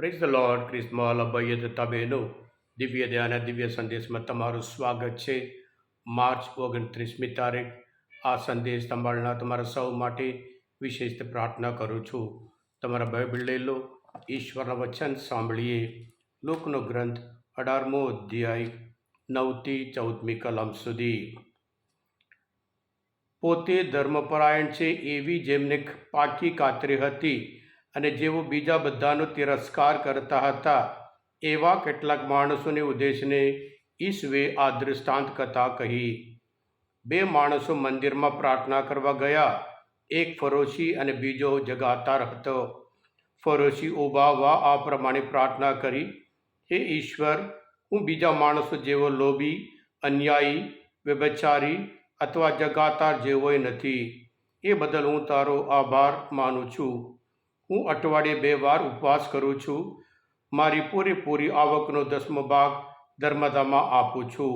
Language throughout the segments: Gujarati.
પ્રેઝ ધ લોર્ડ ક્રિસ્મલ અભય તબેનો દિવ્ય ધ્યાન દિવ્ય સંદેશમાં તમારું સ્વાગત છે માર્ચ ઓગણત્રીસમી તારીખ આ સંદેશ સંભાળના તમારા સૌ માટે વિશેષ પ્રાર્થના કરું છું. તમારા બાઇબલ લઈ લો. ઈશ્વરના વચન સાંભળીએ. લોકનો ગ્રંથ અઢારમો અધ્યાય, નવથી ચૌદમી કલમ સુધી. પોતે ધર્મપરાયણ છે એવી જેમને પાકી કાતરી હતી. અને જેઓ બીજા બધાનો તિરસ્કાર કરતા હતા, એવા કેટલાક માણસોને ઉદ્દેશને ઈસવે આ દૃષ્ટાંત કથા કહી. બે માણસો મંદિરમાં પ્રાર્થના કરવા ગયા. એક ફરોશી અને બીજો જગાતાર હતો. ફરોશી ઉભાવા આ પ્રમાણે પ્રાર્થના કરી, હે ઈશ્વર, હું બીજા માણસો જેવો લોભી, અન્યાયી, વ્યભચારી અથવા જગાતાર જેવોય નથી. એ બદલ હું તારો આભાર માનું છું. હું અઠવાડિયે બે વાર ઉપવાસ કરું છું. મારી પૂરેપૂરી આવકનો દસમો ભાગ ધર્મદામાં આપું છું.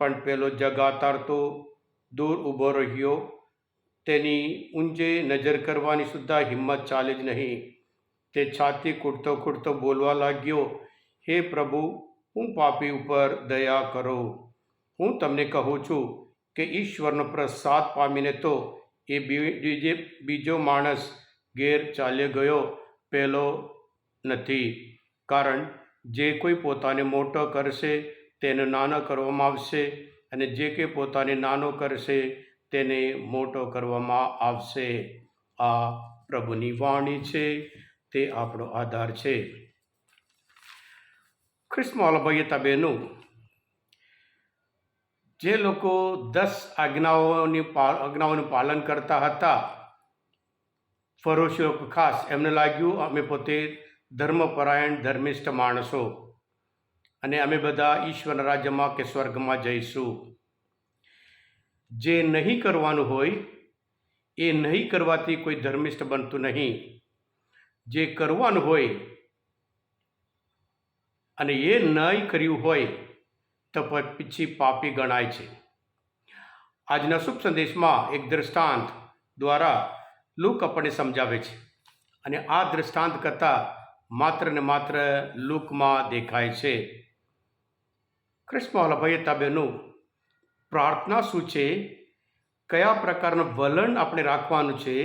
પણ પેલો જગાતાર તો દૂર ઊભો રહ્યો. તેની ઊંચે નજર કરવાની સુદ્ધા હિંમત ચાલે જ નહીં. તે છાતી કૂટતો કૂટતો બોલવા લાગ્યો, હે પ્રભુ, હું પાપી ઉપર દયા કરો. હું તમને કહું છું કે ઈશ્વરનો પ્રસાદ પામીને તો એ બીજે, બીજો માણસ ઘેર ચાલ્યો ગયો પહેલો નથી. કારણ જે કોઈ પોતાને મોટો કરશે તેને નાનો કરવામાં આવશે અને જે કે પોતાને નાનો કરશે તેને મોટો કરવામાં આવશે. આ પ્રભુની વાણી છે, તે આપણો આધાર છે. ખ્રિસ્મોલ ભાઈ બહેનો, જે લોકો દસ આજ્ઞાઓની આજ્ઞાઓનું પાલન કરતા હતા ફરોશીઓ ખાસ એમને લાગ્યું, અમે પોતે ધર્મપરાયણ, ધર્મિષ્ઠ માણસો અને અમે બધા ઈશ્વરના રાજ્યમાં કે સ્વર્ગમાં જઈશું. જે નહીં કરવાનું હોય, એ નહીં કરવાથી કોઈ ધર્મિષ્ઠ બનતું નહીં. જે કરવાનું હોય અને એ નહીં કર્યું હોય, તો પછી પાપી ગણાય છે. આજના શુભ સંદેશમાં એક દૃષ્ટાંત દ્વારા લૂક આપણને સમજાવે છે. અને આ દૃષ્ટાંત કરતાં માત્ર ને માત્ર લૂકમાં દેખાય છે. કૃષ્ણ ભાઈ તાબેનું પ્રાર્થના શું છે? કયા પ્રકારનું વલણ આપણે રાખવાનું છે?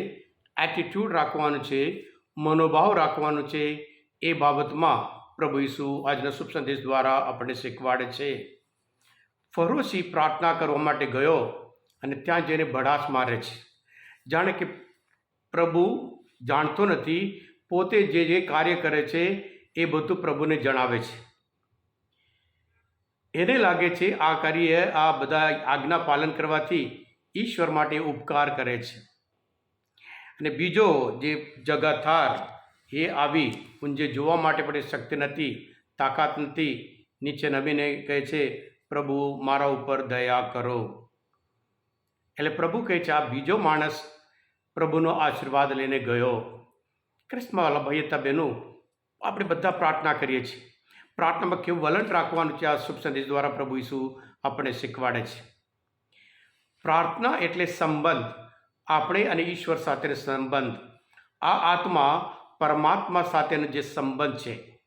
એટીટ્યૂડ રાખવાનું છે? મનોભાવ રાખવાનું છે? એ બાબતમાં પ્રભુ ઈસુ આજના શુભ સંદેશ દ્વારા આપણને શીખવાડે છે. ફરોશી પ્રાર્થના કરવા માટે ગયો અને ત્યાં જઈને ભડાશ મારે છે. જાણે કે પ્રભુ જાણતો નથી, પોતે જે જે કાર્ય કરે છે એ બધું પ્રભુને જણાવે છે. એને લાગે છે આ કાર્ય, આ બધા આજ્ઞા પાલન કરવાથી ઈશ્વર માટે ઉપકાર કરે છે. અને બીજો જે જગાથાર એ આવી ઊંજે જોવા માટે પણ શક્તિ નથી, તાકાત નથી, નીચે નમીને કહે છે, પ્રભુ, મારા ઉપર દયા કરો. એટલે પ્રભુ કહે છે, આ બીજો માણસ પ્રભુનો આશીર્વાદ લઈને ગયો. કૃષ્ણ વલ્લભભાઈએ તબેનું આપણે બધા પ્રાર્થના કરીએ છીએ. પ્રાર્થનામાં કેવું વલણ રાખવાનું છે આ શુભ સંદેશ દ્વારા પ્રભુ ઈસુ આપણને શીખવાડે છે. પ્રાર્થના એટલે સંબંધ. આપણે અને ઈશ્વર સાથેનો સંબંધ. આ આત્મા પરમાત્મા સાથેનો જે સંબંધ છે.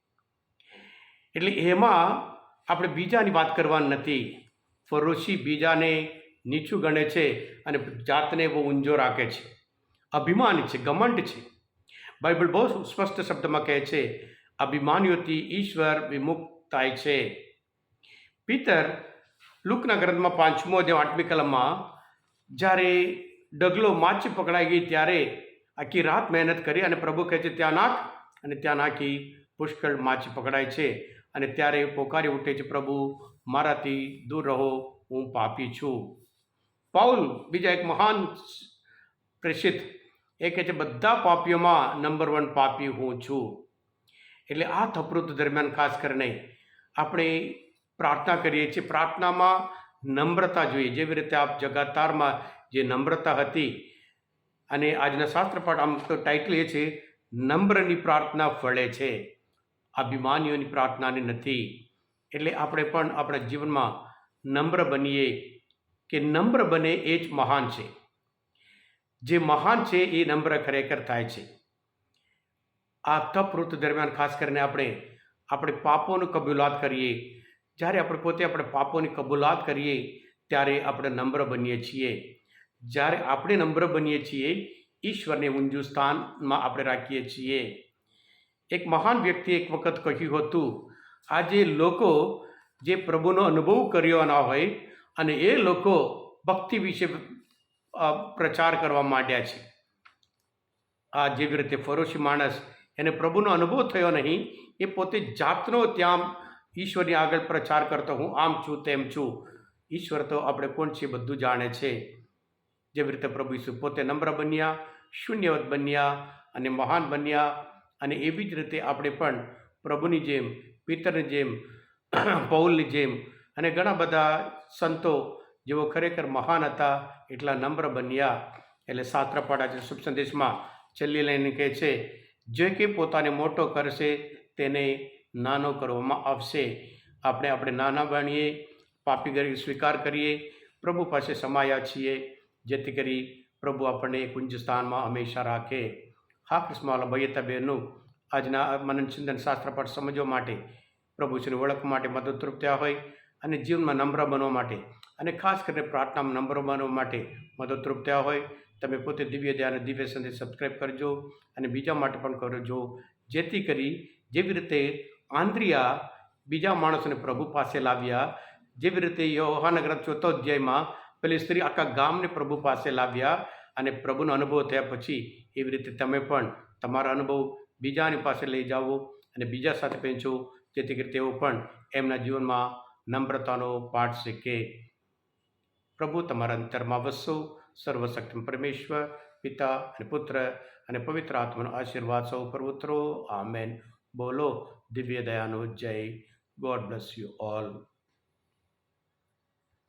એટલે એમાં આપણે બીજાની વાત કરવાની નથી. ફરોશી બીજાને નીચું ગણે છે અને જાતને બહુ ઊંજો રાખે છે. અભિમાન છે, ઘમંડ છે. બાઇબલ બહુ સ્પષ્ટ શબ્દમાં કહે છે અભિમાનીઓથી ઈશ્વર વિમુક્ત થાય છે. પિતર લુકના ગ્રંથમાં પાંચમો અધ્યાય, આઠમી કલમમાં, જ્યારે ડગલો માછી પકડાઈ ગઈ ત્યારે આખી રાત મહેનત કરી અને પ્રભુ કહે છે, ત્યાં નાખ. અને ત્યાં નાખી પુષ્કળ માછી પકડાય છે. અને ત્યારે પોકારી ઉઠે છે, પ્રભુ, મારાથી દૂર રહો, હું પાપી છું. પાઉલ બીજા એક મહાન પ્રેષિત એ કહે છે, બધા પાપીઓમાં નંબર વન પાપી હું છું. એટલે આ થપૃત દરમિયાન ખાસ કરીને આપણે પ્રાર્થના કરીએ છીએ, પ્રાર્થનામાં નમ્રતા જોઈએ. જેવી રીતે આપ જગાતારમાં જે નમ્રતા હતી અને આજના શાસ્ત્રપાઠ આમ તો ટાઇટલ એ છે, નમ્રની પ્રાર્થના ફળે છે. અભિમાનીઓની પ્રાર્થનાની નથી. એટલે આપણે પણ આપણા જીવનમાં નમ્ર બનીએ કે નમ્ર બને એ જ મહાન છે. જે મહાન છે એ નમ્ર ખરેખર થાય છે. આ તપ ઋતુ દરમિયાન ખાસ કરીને આપણે આપણે પાપોની કબૂલાત કરીએ, જ્યારે આપણે પોતે આપણે પાપોની કબૂલાત કરીએ, ત્યારે આપણે નમ્ર બનીએ છીએ. જ્યારે આપણે નમ્ર બનીએ છીએ, ઈશ્વરને ઊંચું સ્થાનમાં આપણે રાખીએ છીએ. એક મહાન વ્યક્તિ એક વખત કહ્યું હતું, આજે લોકો જે પ્રભુનો અનુભવ કર્યો ના હોય અને એ લોકો ભક્તિ વિશે પ્રચાર કરવા માંડ્યા છે. આ જેવી રીતે ફરોશી માણસ એને પ્રભુનો અનુભવ થયો નહીં, એ પોતે જાતનો ત્યાં ઈશ્વરની આગળ પ્રચાર કરતો, હું આમ છું તેમ છું. ઈશ્વર તો આપણે કોણ છીએ બધું જાણે છે. જેવી રીતે પ્રભુ ઈશ્વર પોતે નમ્ર બન્યા, શૂન્યવત બન્યા અને મહાન બન્યા અને એવી જ રીતે આપણે પણ પ્રભુની જેમ, પિતરની જેમ, પૌલની જેમ અને ઘણા બધા સંતો જેઓ ખરેખર મહાન હતા, એટલા નમ્ર બન્યા. એટલે સાત્રપાડા છે શુભ સંદેશમાં છેલ્લી લાઈને કહે છે, જે કે પોતાને મોટો કરશે, તેને નાનો કરવામાં આવશે. આપણે આપણે નાના બનીએ, પાપી ગરી સ્વીકાર કરીએ, પ્રભુ પાસે સમાયા છીએ, જેથી કરી પ્રભુ આપણને એક સ્થાનમાં હંમેશા રાખે. હા કૃષ્ણવાલા ભૈયતા બહેનું, આજના મનન ચિંતન શાસ્ત્ર પર સમજવા માટે પ્રભુ શ્રીને ઓળખ માટે મદદરૂપ થયા હોય અને જીવનમાં નમ્ર બનવા માટે અને ખાસ કરીને પ્રાર્થના નમ્ર બનવા માટે મદદરૂપ થયા હોય, તમે પોતે દિવ્ય અને દિવ્ય સંદેશ સબસ્ક્રાઈબ કરજો અને બીજા માટે પણ કરજો. જેથી કરી જેવી રીતે આંદ્રિયા બીજા માણસોને પ્રભુ પાસે લાવ્યા, જેવી રીતે યોહાન ચોથો અધ્યાયમાં પેલી સ્ત્રી આખા ગામને પ્રભુ પાસે લાવ્યા અને પ્રભુનો અનુભવ થયા પછી એવી રીતે તમે પણ તમારા અનુભવ બીજાની પાસે લઈ જાઓ અને બીજા સાથે વહેંચો. જેથી કરી તેઓ પણ એમના જીવનમાં નમ્રતાનો પાઠ શીખે. પ્રભુ, તમારા અંતરમાં વસો, સર્વશક્તિ પરમેશ્વર, પિતા અને પુત્ર અને પવિત્ર આત્માનો આશીર્વાદ સૌ પર ઉતરો આમેન. બોલો, દિવ્ય દયાનો જય. God bless you all